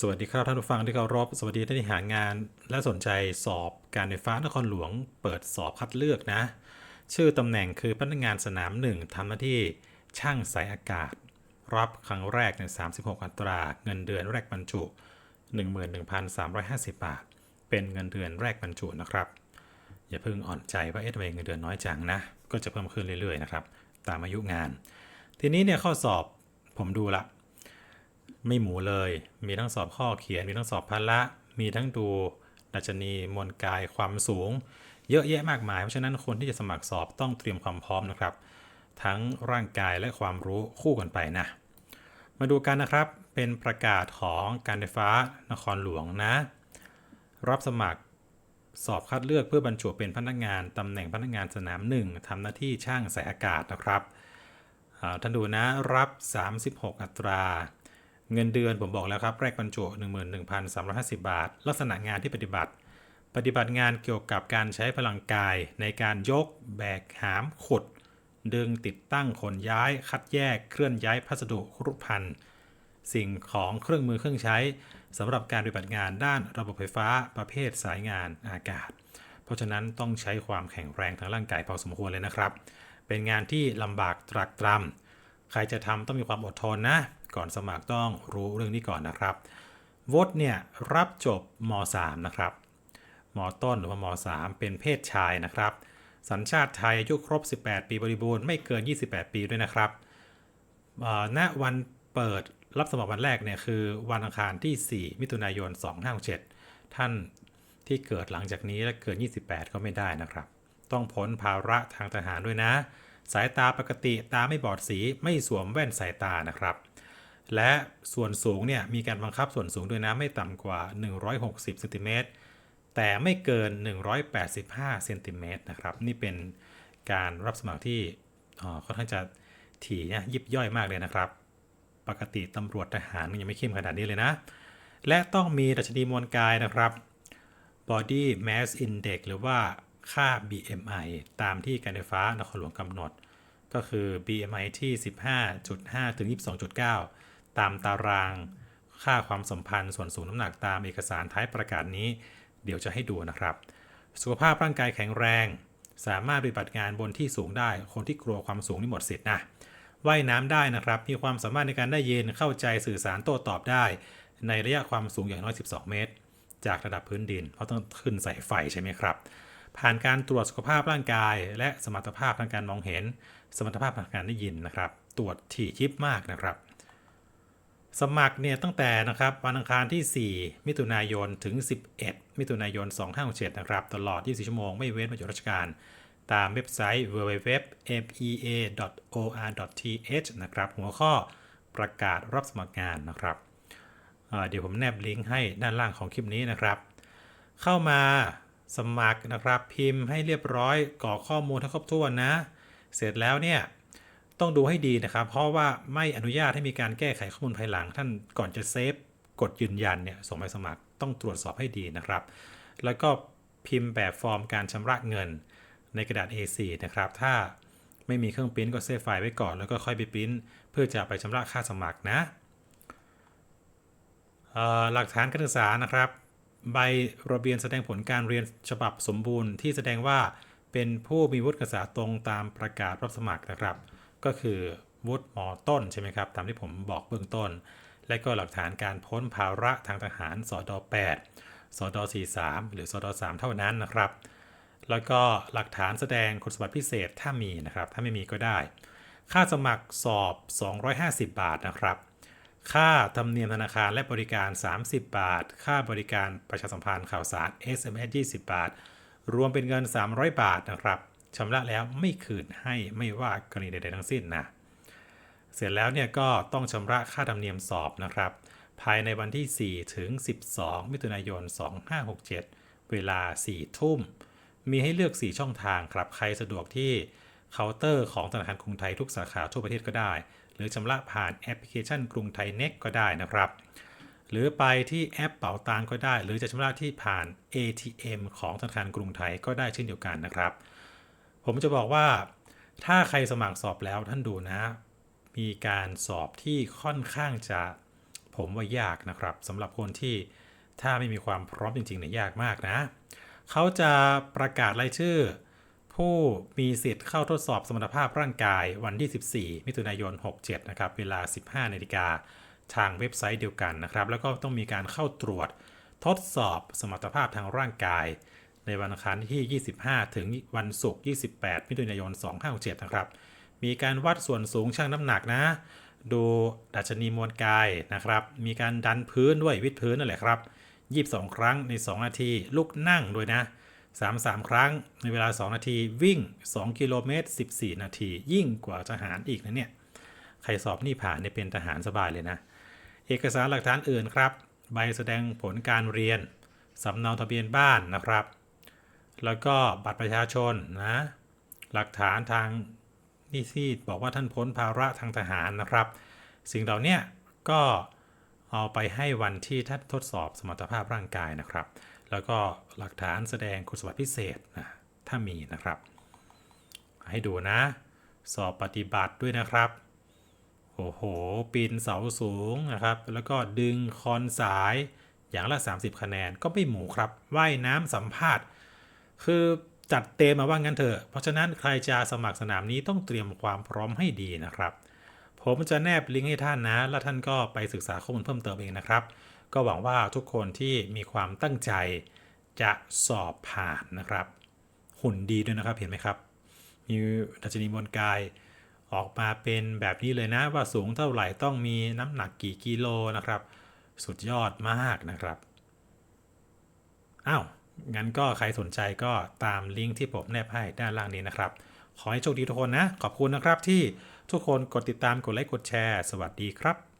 สวัสดีครับท่านผู้ฟังที่เคารพสวัสดีท่านที่หางาน และสนใจสอบการไฟฟ้านครหลวง เปิดสอบคัดเลือกนะ ชื่อตำแหน่งคือพนักงานสนามหนึ่งทำหน้าที่ช่างสายอากาศ รับครั้งแรกใน 36 อัตรา เงินเดือนแรกบรรจุ 11,350 บาท เป็นเงินเดือนแรกบรรจุนะครับ อย่าเพิ่งอ่อนใจว่าเอ๊ะทำไมเงินเดือนน้อยจังนะ ก็จะเพิ่มขึ้นเรื่อยๆนะครับ ตามอายุงาน ทีนี้เนี่ยข้อสอบผมดูละ ไม่หมูเลย มีทั้งสอบข้อเขียน มีทั้งสอบพละ มีทั้งดูดัชนีมวลกายความสูง เยอะแยะมากมาย เพราะฉะนั้นคนที่จะสมัครสอบต้องเตรียมความพร้อมนะครับ ทั้งร่างกายและความรู้คู่กันไปนะ มาดูกันนะครับ เป็นประกาศของการไฟฟ้านครหลวงนะ รับสมัครสอบคัดเลือกเพื่อบรรจุเป็นพนักงานตำแหน่งพนักงานสนามหนึ่งทำหน้าที่ช่างสายอากาศนะครับอ่าท่านดูนะรับ 36 อัตรา เงินเดือนผมบอกแล้วครับ แรกบรรจุ 11,350 บาท ลักษณะงานที่ปฏิบัติ ปฏิบัติงานเกี่ยวกับการใช้พลังกายในการยก แบก หาม ขุด ดึงติดตั้งขนย้าย คัดแยก เคลื่อนย้ายพัสดุครุภัณฑ์สิ่งของเครื่องมือเครื่องใช้สำหรับการปฏิบัติงานด้านระบบไฟฟ้าประเภทสายงานอากาศ เพราะฉะนั้นต้องใช้ความแข็งแรงทางร่างกายพอสมควรเลยนะครับ เป็นงานที่ลำบากตรากตรำใครจะทำต้องมีความอดทนนะ ก่อนสมัครต้องรู้เรื่องนี้ก่อนนะครับวดเนี่ยรับจบม .3 นะครับม ต้นหรือว่าม .3 เป็นเพศชายนะครับ สัญชาติไทยอายุครบ 18 ปีบริบูรณ์ไม่เกิน 28 ปีด้วยนะครับณวันเปิดรับสมัครวันแรกเนี่ยคือวันอังคารที่ 4 มิถุนายน 2567 ท่านที่เกิดหลังจากนี้และเกิน 28 ก็ไม่ได้นะครับ ต้องพ้นภาระทางทหารด้วยนะ สายตาปกติตาไม่บอดสีไม่สวมแว่นสายตานะครับ และส่วนสูงเนี่ยมีการบังคับส่วนสูงด้วยนะไม่ต่ำกว่า 160เซนติเมตรแต่ไม่เกิน 185เซนติเมตรนะครับนี่เป็นการรับสมัครที่ค่อนข้างจะถี่นะยิบย่อยมากเลยนะครับ ปกติตำรวจทหารยังไม่เข้มขนาดนี้เลยนะ และต้องมีดัชนีมวลกายนะครับ Body Mass Index หรือว่าค่า BMI ตามที่การไฟฟ้านครหลวงกำหนด ก็คือ BMI ที่ 15.5 ถึง 22.9 ตามตาราง ค่าความสัมพันธ์ส่วนสูงน้ำหนักตามเอกสารท้ายประกาศนี้ เดี๋ยวจะให้ดูนะครับ สุขภาพร่างกายแข็งแรง สามารถปฏิบัติงานบนที่สูงได้ คนที่กลัวความสูงนี่หมดสิทธินะว่ายน้ำได้นะครับ มีความสามารถในการได้ยินเข้าใจสื่อสารโต้ตอบได้ ในระยะความสูงอย่างน้อย 12 เมตร จากระดับพื้นดิน เพราะต้องขึ้นใส่ไฟใช่ไหมครับ ผ่านการตรวจสุขภาพร่างกาย และสมรรถภาพทางการมองเห็น สมรรถภาพทางการได้ยินนะครับ ตรวจถี่ยิบมากนะครับ สมัครเนี่ยตั้งแต่นะครับวันอังคารที่ 4 มิถุนายนถึง 11 มิถุนายน 2567 นะครับ ตลอด 24 ชั่วโมงไม่เว้นวันหยุดราชการ ตามเว็บไซต์ www.mea.or.th นะครับหัวข้อประกาศรับสมัครงานนะครับเดี๋ยวผมแนบลิงก์ให้ด้านล่างของคลิปนี้นะครับ เข้ามาสมัครนะครับพิมพ์ให้เรียบร้อยกรอกข้อมูลให้งครบถ้วนนะ เสร็จแล้วเนี่ย ต้องดูให้ดีนะครับ เพราะว่าไม่อนุญาตให้มีการแก้ไขข้อมูลภายหลัง ท่านก่อนจะเซฟกดยืนยันเนี่ยส่งใบสมัครต้องตรวจสอบให้ดีนะครับ แล้วก็พิมพ์แบบฟอร์มการชำระเงินในกระดาษ A4 นะครับ ถ้าไม่มีเครื่องปริ้นก็เซฟไฟล์ไว้ก่อน แล้วก็ค่อยไปปริ้นเพื่อจะไปชำระค่าสมัครนะหลักฐานการศึกษานะครับ ใบระเบียนแสดงผลการเรียนฉบับสมบูรณ์ที่แสดงว่าเป็นผู้มีวุฒิการศึกษาตรงตามประกาศรับสมัครนะครับ ก็คือวุฒิมอต้นใช่ไหมครับตามที่ผมบอกเบื้องต้น และก็หลักฐานการพ้นภาระทางทหารสอด8สอด43 หรือสอด3เท่านั้นนะครับ แล้วก็หลักฐานแสดงคุณสมบัติพิเศษถ้ามีนะครับ ถ้าไม่มีก็ได้ ค่าสมัครสอบ 250 บาทนะครับค่าธรรมเนียมธนาคารและบริการ 30 บาท ค่าบริการประชาสัมพันธ์ข่าวสาร SMS 20 บาท รวมเป็นเงิน 300 บาทนะครับ ชำระแล้วไม่คืนให้ไม่ว่ากรณีใดๆทั้งสิ้นนะเสร็จแล้วเนี่ยก็ต้องชำระค่าธรรมเนียมสอบนะครับ ภายในวันที่ 4 ถึง 12 มิถุนายน 2567 เวลา 4 ทุ่ม มีให้เลือก 4 ช่องทางครับใครสะดวกที่เคาน์เตอร์ของธนาคารกรุงไทยทุกสาขาทั่วประเทศก็ได้ หรือชำระผ่านแอปพลิเคชันกรุงไทยเน็กก็ได้นะครับ หรือไปที่แอปเป๋าตังก็ได้ หรือจะชำระที่ผ่าน ATM ของธนาคารกรุงไทยก็ได้เช่นเดียวกันนะครับ ผมจะบอกว่า ถ้าใครสมัครสอบแล้วท่านดูนะ มีการสอบที่ค่อนข้างจะผมว่ายากนะครับสำหรับคนที่ถ้าไม่มีความพร้อมจริงๆเนี่ยยากมากนะ เขาจะประกาศรายชื่อ ผู้มีสิทธิ์เข้าทดสอบสมรรถภาพร่างกายวันที่ 14 มิถุนายน 67 นะครับ เวลา 15นาฬิกาทางเว็บไซต์เดียวกันนะครับ แล้วก็ต้องมีการเข้าตรวจทดสอบสมรรถภาพทางร่างกาย ในวันอังคารที่ 25 ถึงวันศุกร์ 28 มิถุนายน 2567 นะครับ มีการวัดส่วนสูงชั่งน้ำหนักนะ ดูดัชนีมวลกายนะครับ มีการดันพื้นด้วยวิดพื้นนั่นแหละครับ 22 ครั้งใน 2 นาที ลุกนั่งด้วยนะ 33 ครั้งในเวลา 2 นาที วิ่ง 2 กิโลเมตร 14 นาที ยิ่งกว่าทหารอีกนะเนี่ย ใครสอบนี่ผ่านเนี่ยเป็นทหารสบายเลยนะ เอกสารหลักฐานอื่นครับ ใบแสดงผลการเรียน สำเนาทะเบียนบ้านนะครับ แล้วก็บัตรประชาชนนะ หลักฐานทางนี่ที่บอกว่าท่านพ้นภาระทางทหารนะครับ สิ่งเหล่านี้ก็เอาไปให้วันที่ท่านทดสอบสมรรถภาพร่างกายนะครับ แล้วก็หลักฐานแสดงคุณสมบัติพิเศษนะถ้ามีนะครับ ให้ดูนะ สอบปฏิบัติด้วยนะครับโอ้โห ปีนเสาสูงนะครับ แล้วก็ดึงคอนสายอย่างละ 30 คะแนนก็ไม่หมูครับ ว่ายน้ำสัมภาษณ์ คือจัดเต็มมาว่างั้นเถอะ เพราะฉะนั้นใครจะสมัครสนามนี้ต้องเตรียมความพร้อมให้ดีนะครับ ผมจะแนบลิงก์ให้ท่านนะ แล้วท่านก็ไปศึกษาข้อมูลเพิ่มเติมเองนะครับ ก็หวังว่าทุกคนที่มีความตั้งใจจะสอบผ่านนะครับ หุ่นดีด้วยนะครับเห็นไหมครับ มีดัชนีมวลกายออกมาเป็นแบบนี้เลยนะว่าสูงเท่าไหร่ต้องมีน้ำหนักกี่กิโลนะครับ สุดยอดมากนะครับอ้าว งั้นก็ใครสนใจก็ตามลิงก์ที่ผมแนบให้ด้านล่างนี้นะครับ ขอให้โชคดีทุกคนนะ ขอบคุณนะครับที่ทุกคนกดติดตามกดไลค์กดแชร์ สวัสดีครับ